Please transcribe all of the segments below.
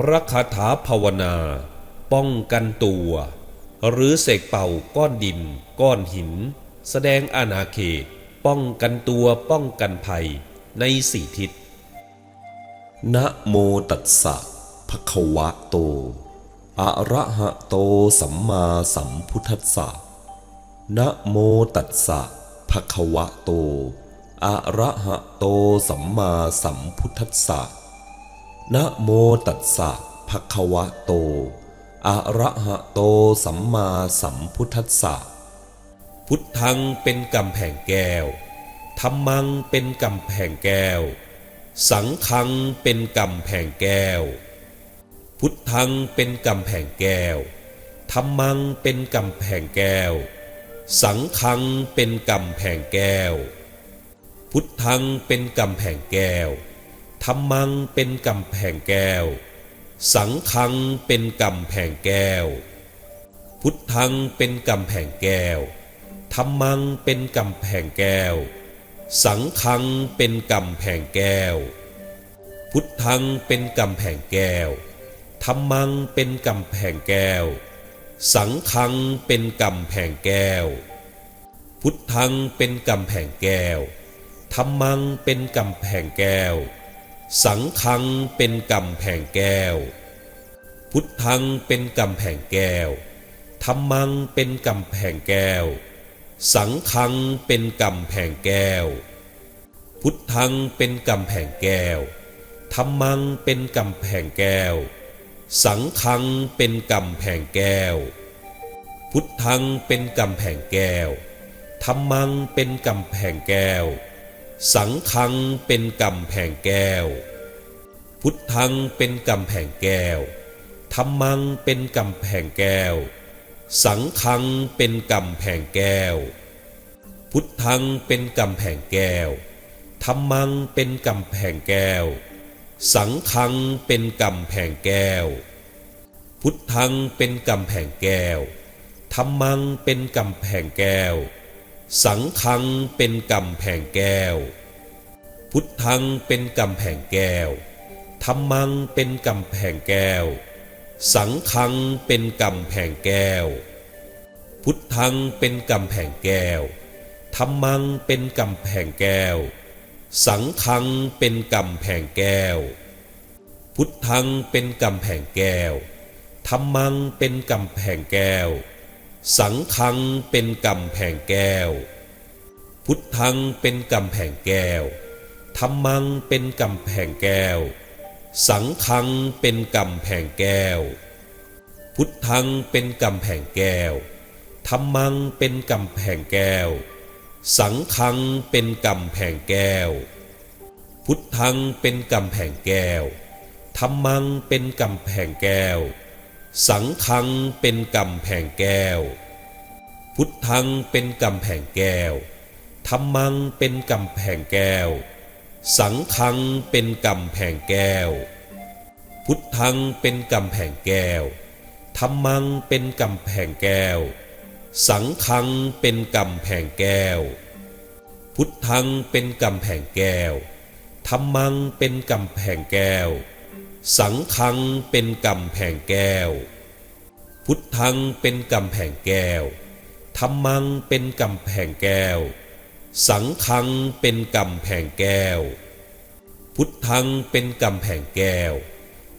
พระคาถาภาวนา ป้องกันตัว หรือเสกเป่าก้อนดิน ก้อนหิน แสดงอาณาเขต ป้องกันตัวป้องกันภัยในสี่ทิศนะโมตัสสะภะคะวะโต อะระหะโตสัมมาสัมพุทธัสสะนะโมตัสสะภะคะวะโต อะระหะโตสัมมาสัมพุทธัสสะ นะโมตัสสะภะคะวะโต อะระหะโตสัมมาสัมพุทธัสสะ พุทธังเป็นกำแพงแก้ว ธรรมังเป็นกำแพงแก้ว สังฆังเป็นกำแพงแก้ว พุทธังเป็นกำแพงแก้ว ธรรมังเป็นกำแพงแก้ว สังฆังเป็นกำแพงแก้ว พุทธังเป็นกำแพงแก้ว ธรรมังเป็นกำแพงแก้ว สังฆังเป็นกำแพงแก้ว พุทธังเป็นกำแพงแก้วธรรมังเป็นกำแพงแก้ว สังฆังเป็นกำแพงแก้ว พุทธังเป็นกำแพงแก้วธรรมังเป็นกำแพงแก้ว สังฆังเป็นกำแพงแก้ว พุทธังเป็นกำแพงแก้วธรรมังเป็นกำแพงแก้ว สังฆังเป็นกำแพงแก้ว พุทธังเป็นกำแพงแก้วธรรมังเป็นกำแพงแก้ว สังฆังเป็นกำแพงแก้ว พุทธังเป็นกำแพงแก้วธรรมังเป็นกำแพงแก้ว สังฆังเป็นกำแพงแก้ว พุทธังเป็นกำแพงแก้วธรรมังเป็นกำแพงแก้ว สังฆังเป็นกำแพงแก้ว พุทธังเป็นกำแพงแก้วธรรมังเป็นกำแพงแก้ว สังฆังเป็นกำแพงแก้ว พุทธังเป็นกำแพงแก้วธรรมังเป็นกำแพงแก้ว สังฆังเป็นกำแพงแก้ว พุทธังเป็นกำแพงแก้วธรรมังเป็นกำแพงแก้ว สังฆังเป็นกำแพงแก้ว พุทธังเป็นกำแพงแก้วธรรมังเป็นกำแพงแก้ว สังฆังเป็นกำแพงแก้ว พุทธังเป็นกำแพงแก้วธรรมังเป็นกำแพงแก้ว สังฆังเป็นกำแพงแก้ว พุทธังเป็นกำแพงแก้วธรรมังเป็นกำแพงแก้ว สังฆังเป็นกำแพงแก้ว พุทธังเป็นกำแพงแก้วธรรมังเป็นกำแพงแก้ว สังฆังเป็นกำแพงแก้ว พุทธังเป็นกำแพงแก้วธรรมังเป็นกำแพงแก้ว สังฆังเป็นกำแพงแก้ว พุทธังเป็นกำแพงแก้วธรรมังเป็นกำแพงแก้ว สังฆังเป็นกำแพงแก้ว พุทธังเป็นกำแพงแก้วธรรมังเป็นกำแพงแก้ว สังฆังเป็นกำแพงแก้ว พุทธังเป็นกำแพงแก้วธรรมังเป็นกำแพงแก้ว สังฆังเป็นกำแพงแก้ว พุทธังเป็นกำแพงแก้วธรรมังเป็นกำแพงแก้ว สังฆังเป็นกำแพงแก้ว พุทธังเป็นกำแพงแก้วธรรมังเป็นกำแพงแก้ว สังฆังเป็นกำแพงแก้ว พุทธังเป็นกำแพงแก้ว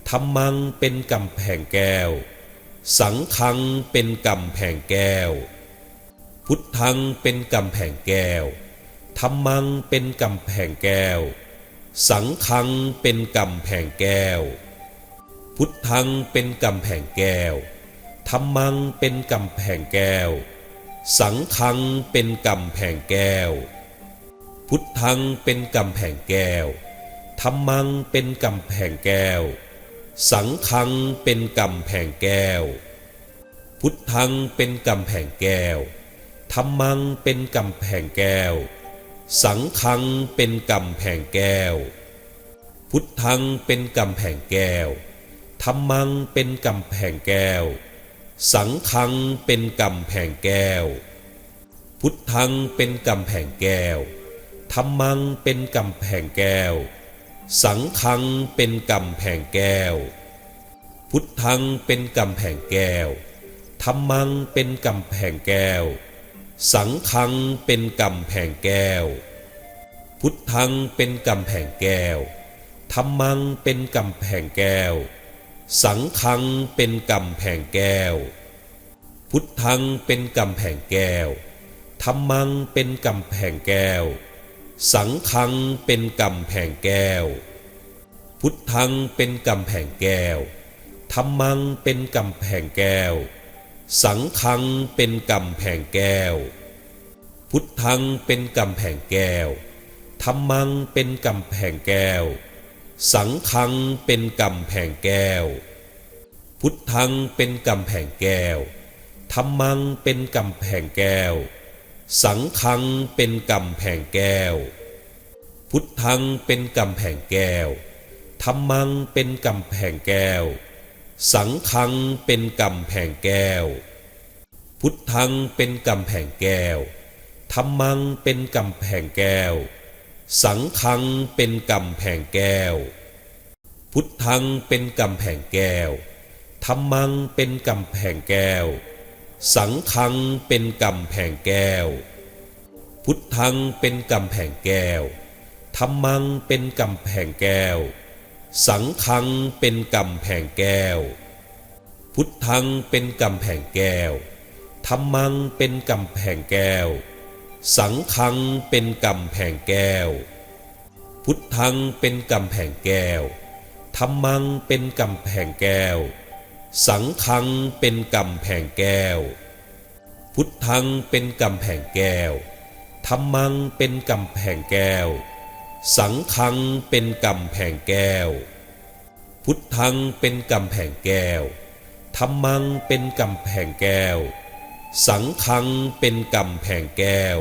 ธรรมังเป็นกำแพงแก้ว สังฆังเป็นกำแพงแก้ว พุทธังเป็นกำแพงแก้วธรรมังเป็นกำแพงแก้ว สังฆังเป็นกำแพงแก้ว พุทธังเป็นกำแพงแก้วธรรมังเป็นกำแพงแก้ว สังฆังเป็นกำแพงแก้ว พุทธังเป็นกำแพงแก้วธรรมังเป็นกำแพงแก้ว สังฆังเป็นกำแพงแก้ว พุทธังเป็นกำแพงแก้วธรรมังเป็นกำแพงแก้ว สังฆังเป็นกำแพงแก้ว พุทธังเป็นกำแพงแก้วธรรมังเป็นกำแพงแก้ว สังฆังเป็นกำแพงแก้ว พุทธังเป็นกำแพงแก้วธรรมังเป็นกำแพงแก้ว สังฆังเป็นกำแพงแก้ว พุทธังเป็นกำแพงแก้วธรรมังเป็นกำแพงแก้ว สังฆังเป็นกำแพงแก้ว พุทธังเป็นกำแพงแก้วธรรมังเป็นกำแพงแก้ว สังฆังเป็นกำแพงแก้ว พุทธังเป็นกำแพงแก้วธรรมังเป็นกำแพงแก้ว สังฆังเป็นกำแพงแก้ว พุทธังเป็นกำแพงแก้วธรรมังเป็นกำแพงแก้ว สังฆังเป็นกำแพงแก้ว พุทธังเป็นกำแพงแก้วธรรมังเป็นกำแพงแก้ว สังฆังเป็นกำแพงแก้ว พุทธังเป็นกำแพงแก้วธรรมังเป็นกำแพงแก้ว สังฆังเป็นกำแพงแก้ว พุทธังเป็นกำแพงแก้วธรรมังเป็นกำแพงแก้ว สังฆังเป็นกำแพงแก้ว พุทธังเป็นกำแพงแก้วธรรมังเป็นกำแพงแก้ว สังฆังเป็นกำแพงแก้ว พุทธังเป็นกำแพงแก้วธรรมังเป็นกำแพงแก้ว สังฆังเป็นกำแพงแก้ว พุทธังเป็นกำแพงแก้วธรรมังเป็นกำแพงแก้ว สังฆังเป็นกำแพงแก้ว พุทธังเป็นกำแพงแก้วธรรมังเป็นกำแพงแก้ว สังฆังเป็นกำแพงแก้ว พุทธังเป็นกำแพงแก้วธรรมังเป็นกำแพงแก้ว สังฆังเป็นกำแพงแก้ว พุทธังเป็นกำแพงแก้วธรรมังเป็นกำแพงแก้ว สังฆังเป็นกำแพงแก้ว พุทธังเป็นกำแพงแก้วธรรมังเป็นกำแพงแก้ว สังฆังเป็นกำแพงแก้ว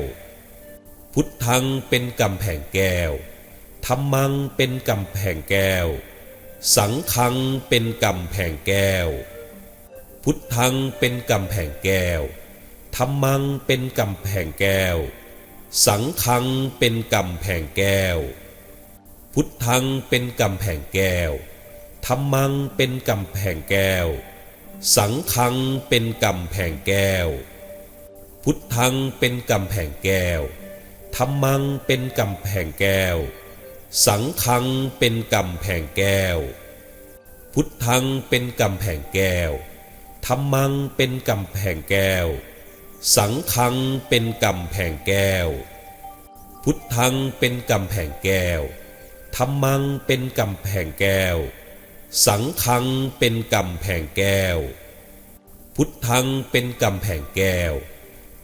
พุทธังเป็นกำแพงแก้วธรรมังเป็นกำแพงแก้ว สังฆังเป็นกำแพงแก้ว พุทธังเป็นกำแพงแก้วธรรมังเป็นกำแพงแก้ว สังฆังเป็นกำแพงแก้ว พุทธังเป็นกำแพงแก้วธรรมังเป็นกำแพงแก้ว สังฆังเป็นกำแพงแก้ว พุทธังเป็นกำแพงแก้วธรรมังเป็นกำแพงแก้ว สังฆังเป็นกำแพงแก้ว พุทธังเป็นกำแพงแก้วธรรมังเป็นกำแพงแก้ว สังฆังเป็นกำแพงแก้ว พุทธังเป็นกำแพงแก้วธรรมังเป็นกำแพงแก้ว สังฆังเป็นกำแพงแก้ว พุทธังเป็นกำแพงแก้ว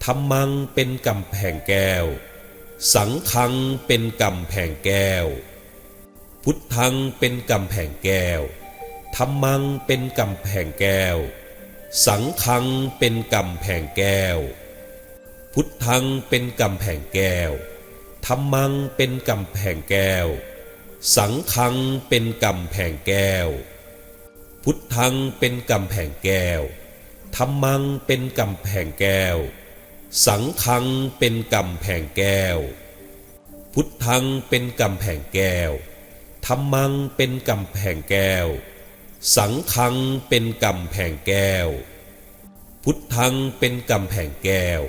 ธรรมังเป็นกำแพงแก้ว สังฆังเป็นกำแพงแก้ว พุทธังเป็นกำแพงแก้วธรรมังเป็นกำแพงแก้ว สังฆังเป็นกำแพงแก้ว พุทธังเป็นกำแพงแก้วธรรมังเป็นกำแพงแก้ว สังฆังเป็นกำแพงแก้ว พุทธังเป็นกำแพงแก้วธรรมังเป็นกำแพงแก้ว สังฆังเป็นกำแพงแก้ว พุทธังเป็นกำแพงแก้วธรรมังเป็นกำแพงแก้ว สังฆังเป็นกำแพงแก้ว พุทธังเป็นกำแพงแก้ว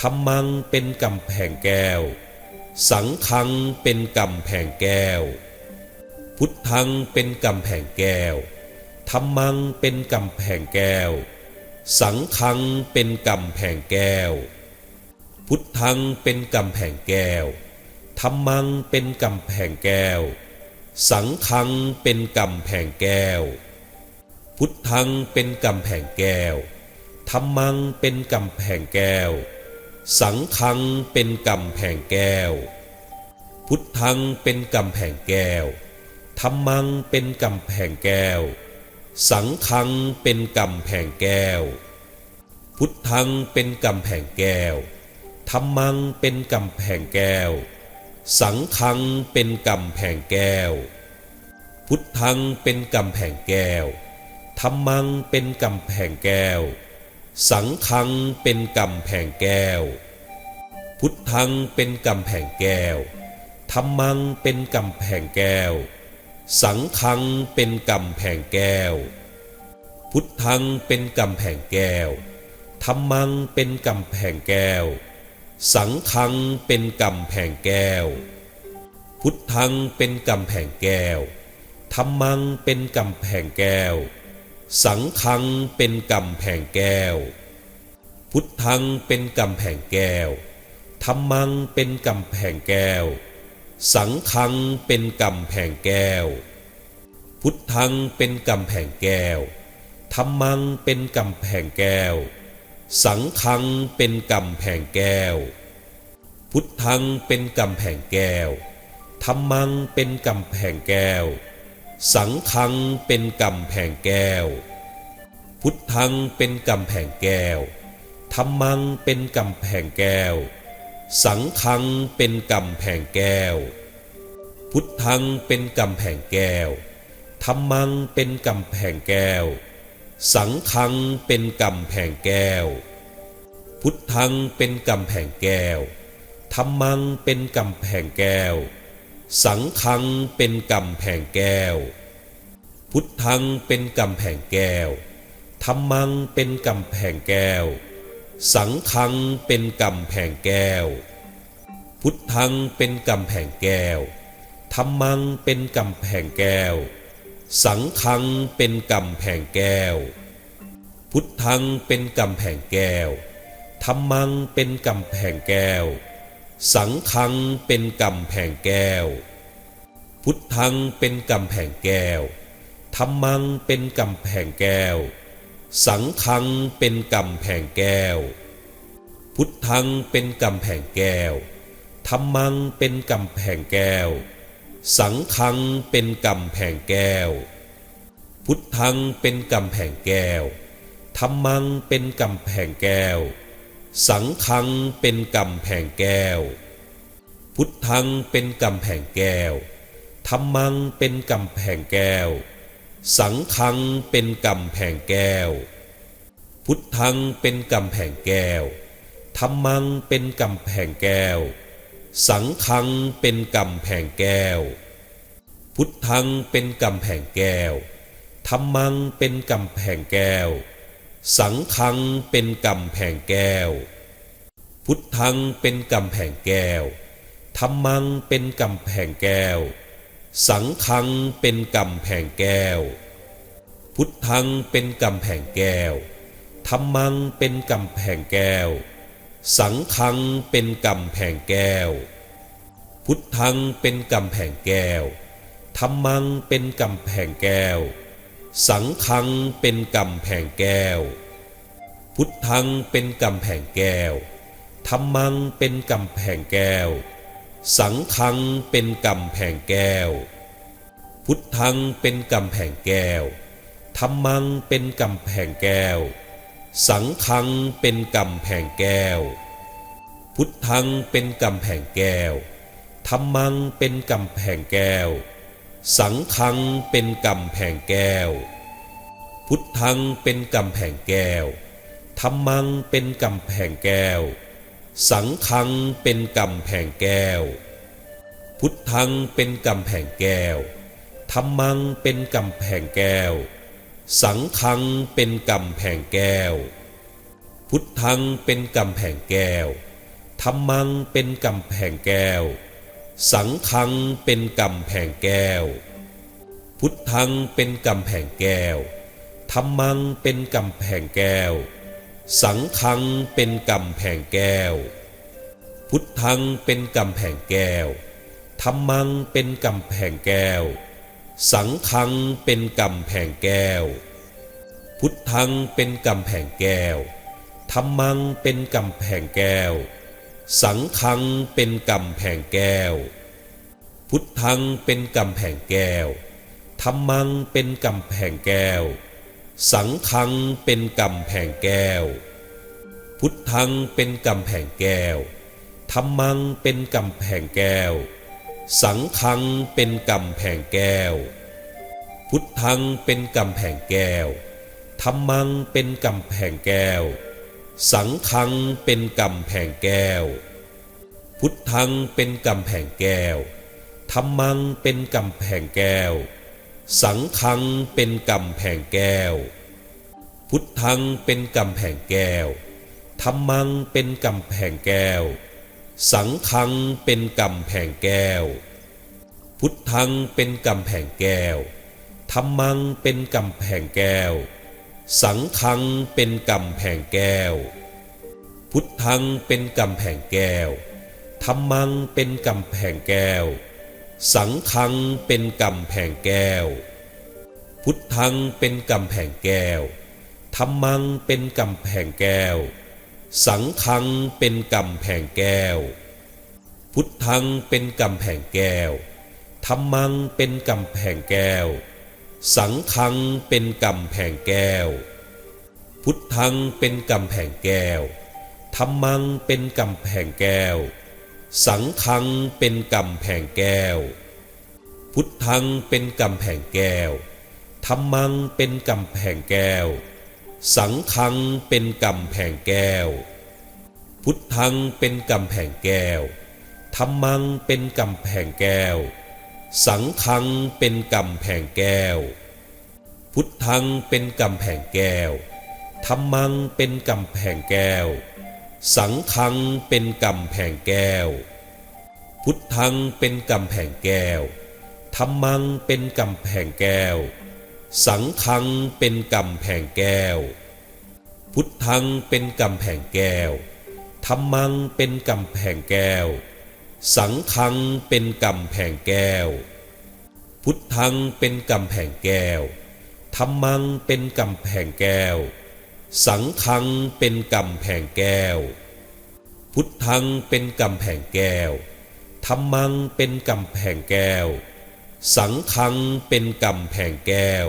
ธรรมังเป็นกำแพงแก้ว สังฆังเป็นกำแพงแก้ว พุทธังเป็นกำแพงแก้วธรรมังเป็นกำแพงแก้ว สังฆังเป็นกำแพงแก้ว พุทธังเป็นกำแพงแก้วธรรมังเป็นกำแพงแก้ว สังฆังเป็นกำแพงแก้ว พุทธังเป็นกำแพงแก้วธรรมังเป็นกำแพงแก้ว สังฆังเป็นกำแพงแก้ว พุทธังเป็นกำแพงแก้วธรรมังเป็นกำแพงแก้ว สังฆังเป็นกำแพงแก้ว พุทธังเป็นกำแพงแก้วธรรมังเป็นกำแพงแก้ว สังฆังเป็นกำแพงแก้ว พุทธังเป็นกำแพงแก้วธรรมังเป็นกำแพงแก้ว สังฆังเป็นกำแพงแก้ว พุทธังเป็นกำแพงแก้วธรรมังเป็นกำแพงแก้ว สังฆังเป็นกำแพงแก้ว พุทธังเป็นกำแพงแก้วธรรมังเป็นกำแพงแก้ว สังฆังเป็นกำแพงแก้ว พุทธังเป็นกำแพงแก้วธรรมังเป็นกำแพงแก้ว สังฆังเป็นกำแพงแก้ว พุทธังเป็นกำแพงแก้วธรรมังเป็นกำแพงแก้ว สังฆังเป็นกำแพงแก้ว พุทธังเป็นกำแพงแก้วธรรมังเป็นกำแพงแก้ว สังฆังเป็นกำแพงแก้ว พุทธังเป็นกำแพงแก้วธรรมังเป็นกำแพงแก้ว สังฆังเป็นกำแพงแก้ว พุทธังเป็นกำแพงแก้วธรรมังเป็นกำแพงแก้ว สังฆังเป็นกำแพงแก้ว พุทธังเป็นกำแพงแก้วธรรมังเป็นกำแพงแก้ว สังฆังเป็นกำแพงแก้ว พุทธังเป็นกำแพงแก้วธรรมังเป็นกำแพงแก้ว สังฆังเป็นกำแพงแก้ว พุทธังเป็นกำแพงแก้วธรรมังเป็นกำแพงแก้ว สังฆังเป็นกำแพงแก้ว พุทธังเป็นกำแพงแก้วธรรมังเป็นกำแพงแก้ว สังฆังเป็นกำแพงแก้ว พุทธังเป็นกำแพงแก้วธรรมังเป็นกำแพงแก้ว สังฆังเป็นกำแพงแก้ว พุทธังเป็นกำแพงแก้วธรรมังเป็นกำแพงแก้ว สังฆังเป็นกำแพงแก้ว พุทธังเป็นกำแพงแก้วธรรมังเป็นกำแพงแก้ว สังฆังเป็นกำแพงแก้ว พุทธังเป็นกำแพงแก้วธรรมังเป็นกำแพงแก้ว สังฆังเป็นกำแพงแก้ว พุทธังเป็นกำแพงแก้วธรรมังเป็นกำแพงแก้ว สังฆังเป็นกำแพงแก้ว พุทธังเป็นกำแพงแก้วธรรมังเป็นกำแพงแก้วสังฆังเป็นกำแพงแก้วพุทธังเป็นกำแพงแก้วธรรมังเป็นกำแพงแก้วสังฆังเป็นกำแพงแก้วพุทธังเป็นกำแพงแก้วธรรมังเป็นกำแพงแก้ว สังฆังเป็นกำแพงแก้ว พุทธังเป็นกำแพงแก้วธรรมังเป็นกำแพงแก้ว สังฆังเป็นกำแพงแก้ว พุทธังเป็นกำแพงแก้วธรรมังเป็นกำแพงแก้ว สังฆังเป็นกำแพงแก้ว พุทธังเป็นกำแพงแก้วธรรมังเป็นกำแพงแก้ว สังฆังเป็นกำแพงแก้ว พุทธังเป็นกำแพงแก้วธรรมังเป็นกำแพงแก้ว สังฆังเป็นกำแพงแก้ว พุทธังเป็นกำแพงแก้วธรรมังเป็นกำแพงแก้ว สังฆังเป็นกำแพงแก้ว พุทธังเป็นกำแพงแก้วธรรมังเป็นกำแพงแก้ว สังฆังเป็นกำแพงแก้ว พุทธังเป็นกำแพงแก้วธรรมังเป็นกำแพงแก้ว สังฆังเป็นกำแพงแก้ว พุทธังเป็นกำแพงแก้วธรรมังเป็นกำแพงแก้ว สังฆังเป็นกำแพงแก้ว พุทธังเป็นกำแพงแก้วธรรมังเป็นกำแพงแก้ว สังฆังเป็นกำแพงแก้ว พุทธังเป็นกำแพงแก้วธรรมังเป็นกำแพงแก้ว สังฆังเป็นกำแพงแก้ว พุทธังเป็นกำแพงแก้วธรรมังเป็นกำแพงแก้ว สังฆังเป็นกำแพงแก้ว พุทธังเป็นกำแพงแก้วธรรมังเป็นกำแพงแก้ว สังฆังเป็นกำแพงแก้ว พุทธังเป็นกำแพงแก้วธรรมังเป็นกำแพงแก้ว สังฆังเป็นกำแพงแก้ว พุทธังเป็นกำแพงแก้วธรรมังเป็นกำแพงแก้ว สังฆังเป็นกำแพงแก้ว พุทธังเป็นกำแพงแก้วธรรมังเป็นกำแพงแก้ว สังฆังเป็นกำแพงแก้ว พุทธังเป็นกำแพงแก้วธรรมังเป็นกำแพงแก้ว สังฆังเป็นกำแพงแก้ว พุทธังเป็นกำแพงแก้วธรรมังเป็นกำแพงแก้ว สังฆังเป็นกำแพงแก้ว พุทธังเป็นกำแพงแก้วธรรมังเป็นกำแพงแก้ว สังฆังเป็นกำแพงแก้ว พุทธังเป็นกำแพงแก้วธรรมังเป็นกำแพงแก้ว สังฆังเป็นกำแพงแก้ว พุทธังเป็นกำแพงแก้วธรรมังเป็นกำแพงแก้ว สังฆังเป็นกำแพงแก้ว พุทธังเป็นกำแพงแก้วธรรมังเป็นกำแพงแก้ว สังฆังเป็นกำแพงแก้ว พุทธังเป็นกำแพงแก้วธรรมังเป็นกำแพงแก้ว สังฆังเป็นกำแพงแก้ว พุทธังเป็นกำแพงแก้วธรรมังเป็นกำแพงแก้ว สังฆังเป็นกำแพงแก้ว พุทธังเป็นกำแพงแก้วธรรมังเป็นกำแพงแก้ว สังฆังเป็นกำแพงแก้ว พุทธังเป็นกำแพงแก้วธรรมังเป็นกำแพงแก้ว สังฆังเป็นกำแพงแก้ว พุทธังเป็นกำแพงแก้วธรรมังเป็นกำแพงแก้ว สังฆังเป็นกำแพงแก้ว พุทธังเป็นกำแพงแก้วธรรมังเป็นกำแพงแก้ว สังฆังเป็นกำแพงแก้ว พุทธังเป็นกำแพงแก้วธรรมังเป็นกำแพงแก้ว สังฆังเป็นกำแพงแก้ว พุทธังเป็นกำแพงแก้วธรรมังเป็นกำแพงแก้ว สังฆังเป็นกำแพงแก้ว พุทธังเป็นกำแพงแก้วธรรมังเป็นกำแพงแก้ว สังคังเป็นกำแพงแก้ว